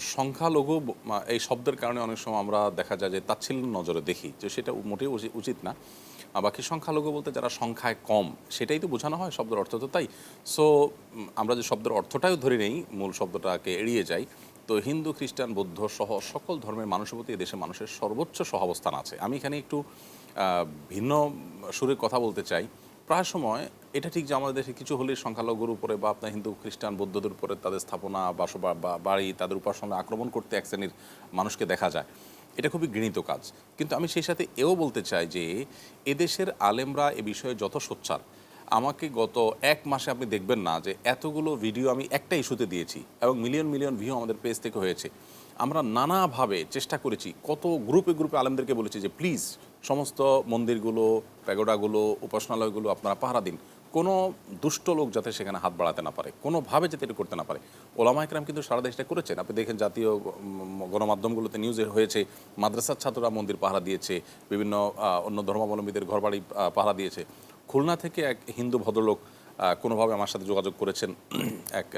সংখ্যালঘু এই শব্দের কারণে অনেক সময় আমরা দেখা যায় যে তাচ্ছিল্য নজরে দেখি, যে সেটা মোটেই উচিত না। বাকি সংখ্যালঘু বলতে যারা সংখ্যায় কম, সেটাই তো বোঝানো হয় শব্দের অর্থ তো তাই। সো আমরা যে শব্দের অর্থটাও ধরে নেই, মূল শব্দটাকে এড়িয়ে যাই, তো হিন্দু, খ্রিস্টান, বৌদ্ধ সহ সকল ধর্মের মানুষের প্রতি দেশের মানুষের সর্বোচ্চ সহাবস্থান আছে। আমি এখানে একটু ভিন্ন সুরে কথা বলতে চাই। প্রায় সময় এটা ঠিক যে আমাদের দেশে কিছু হলে সংখ্যালঘুর উপরে বা আপনার হিন্দু, খ্রিস্টান, বৌদ্ধদের উপরে তাদের স্থাপনা, বাসবা, বা বাড়ি, তাদের উপাসনা আক্রমণ করতে এক শ্রেণির মানুষকে দেখা যায়। এটা খুবই ঘৃণিত কাজ। কিন্তু আমি সেই সাথে এও বলতে চাই যে এদেশের আলেমরা এ বিষয়ে যত সোচ্চার, আমাকে গত এক মাসে আপনি দেখবেন না যে এতগুলো ভিডিও আমি একটা ইস্যুতে দিয়েছি এবং মিলিয়ন মিলিয়ন ভিউ আমাদের পেজ থেকে হয়েছে। আমরা নানাভাবে চেষ্টা করেছি, কত গ্রুপে গ্রুপে আলেমদেরকে বলেছি যে, প্লিজ, সমস্ত মন্দিরগুলো, প্যাগোডাগুলো, উপাসনালয়গুলো আপনারা পাহারা দিন। কোনো দুষ্ট লোক যাতে সেখানে হাত বাড়াতে না পারে, কোনোভাবে যাতে এটা করতে না পারে। ওলামা একরাম কিন্তু সারা দেশটা করেছেন। আপনি দেখেন জাতীয় গণমাধ্যমগুলোতে নিউজে হয়েছে, মাদ্রাসার ছাত্ররা মন্দির পাহারা দিয়েছে, বিভিন্ন অন্য ধর্মাবলম্বীদের ঘরবাড়ি পাহারা দিয়েছে। খুলনা থেকে এক হিন্দু ভদ্রলোক কোনোভাবে আমার সাথে যোগাযোগ করেছেন এক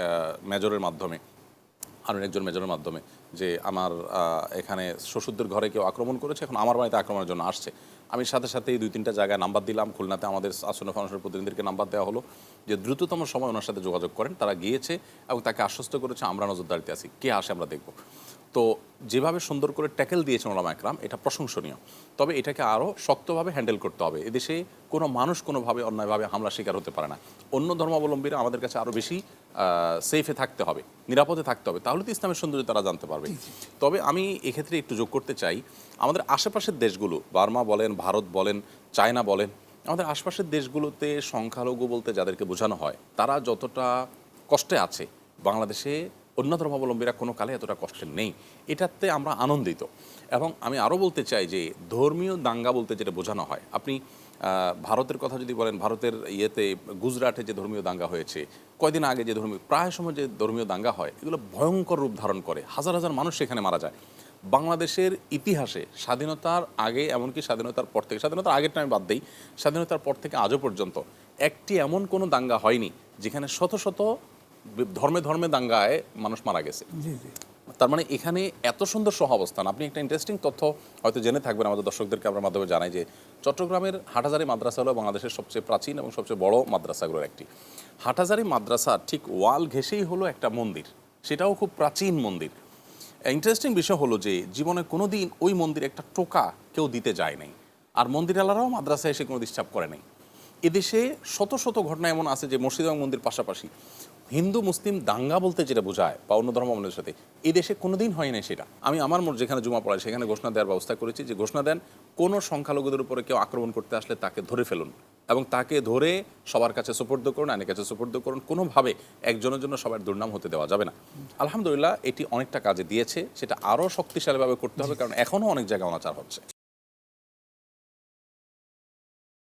মেজরের মাধ্যমে, আরও একজন মেজরের মাধ্যমে, যে আমার এখানে শ্বশুরদের ঘরে কেউ আক্রমণ করেছে, এখন আমার বাড়িতে আক্রমণের জন্য আসছে। আমি সাথে সাথে এই দুই তিনটা জায়গায় নাম্বার দিলাম। খুলনাতে আমাদের আসন্ন ফাউন্ডেশনের প্রতিনিধিদেরকে নাম্বার দেওয়া হলো যে দ্রুততম সময় ওনার সাথে যোগাযোগ করেন। তারা গিয়েছে এবং তাকে আশ্বস্ত করেছে, আমরা নজরদারিতে আছি। কে আসে আমরা দেখব। তো যেভাবে সুন্দর করে ট্যাকেল দিয়েছেন ওলামা একরাম এটা প্রশংসনীয়। তবে এটাকে আরও শক্তভাবে হ্যান্ডেল করতে হবে। এদেশে কোনো মানুষ কোনোভাবে অন্যায়ভাবে হামলা শিকার হতে পারে না। অন্য ধর্মাবলম্বীরা আমাদের কাছে আরও বেশি সেফে থাকতে হবে নিরাপদে থাকতে হবে। তাহলে তো ইসলামের সৌন্দর্য তারা জানতে পারবে। তবে আমি এক্ষেত্রে একটু যোগ করতে চাই। আমাদের আশেপাশের দেশগুলো বার্মা বলেন ভারত বলেন চায়না বলেন আমাদের আশপাশের দেশগুলোতে সংখ্যালঘু বলতে যাদেরকে বোঝানো হয় তারা যতটা কষ্টে আছে বাংলাদেশে অন্য ধর্মাবলম্বীরা কোনো কালে এতটা কষ্টে নেই। এটাতে আমরা আনন্দিত। এবং আমি আরও বলতে চাই যে, ধর্মীয় দাঙ্গা বলতে যেটা বোঝানো হয়, আপনি ভারতের কথা যদি বলেন, ভারতের ইয়েতে গুজরাটে যে ধর্মীয় দাঙ্গা হয়েছে, কয়দিন আগে যে ধর্মীয়, প্রায় সময় যে ধর্মীয় দাঙ্গা হয়, এগুলো ভয়ঙ্কর রূপ ধারণ করে। হাজার হাজার মানুষ সেখানে মারা যায়। বাংলাদেশের ইতিহাসে স্বাধীনতার আগে, এমনকি স্বাধীনতার পর থেকে, স্বাধীনতার আগেরটা আমি বাদ দিই, স্বাধীনতার পর থেকে আজও পর্যন্ত একটি এমন কোনো দাঙ্গা হয়নি, যেখানে শত শত ধর্মে ধর্মে দাঙ্গায় মানুষ মারা গেছে। তার মানে এখানে এত সুন্দর সহাবস্থান আপনি একটা ইন্টারেস্টিং তথ্য হয়তো জেনে থাকবেন আমাদের দর্শকদেরকে আমরা মাধ্যমে জানাই যে চট্টগ্রামের হাটাজারি মাদ্রাসা হলো বাংলাদেশের সবচেয়ে প্রাচীন এবং সবচেয়ে বড় মাদ্রাসাগুলোর একটি। হাটাজারি মাদ্রাসা ঠিক ওয়াল ঘেঁষেই হলো একটা মন্দির। সেটাও খুব প্রাচীন মন্দির। ইন্টারেস্টিং বিষয় হলো যে জীবনে কোনো দিন ওই মন্দিরে একটা টোকা কেউ দিতে যায় নাই। আর মন্দিরালারাও মাদ্রাসায় এসে কোনো ডিস্টার্ব করে নাই। এদেশে শত শত ঘটনা এমন আছে যে মসজিদ এবং মন্দির পাশাপাশি। হিন্দু, মুসলিম, দাঙ্গা বলতে যেটা বোঝায় বা অন্য ধর্ম ধর্মাবলম্বীর সাথে এই দেশে কোনোদিন হয় না সেটা। আমি আমার মোট যেখানে জমা পড়াই সেখানে ঘোষণা দেওয়ার ব্যবস্থা করেছি যে ঘোষণা দেন, কোনো সংখ্যালঘুদের উপরে কেউ আক্রমণ করতে আসলে তাকে ধরে ফেলুন এবং তাকে ধরে সবার কাছে সুপর্দ করুন আইনের কাছে সুপর্দ করুন। কোনোভাবে একজনের জন্য সবার দুর্নাম হতে দেওয়া যাবে না। আলহামদুলিল্লাহ, এটি অনেকটা কাজে দিয়েছে। সেটা আরও শক্তিশালীভাবে করতে হবে, কারণ এখনও অনেক জায়গায় অনাচার হচ্ছে।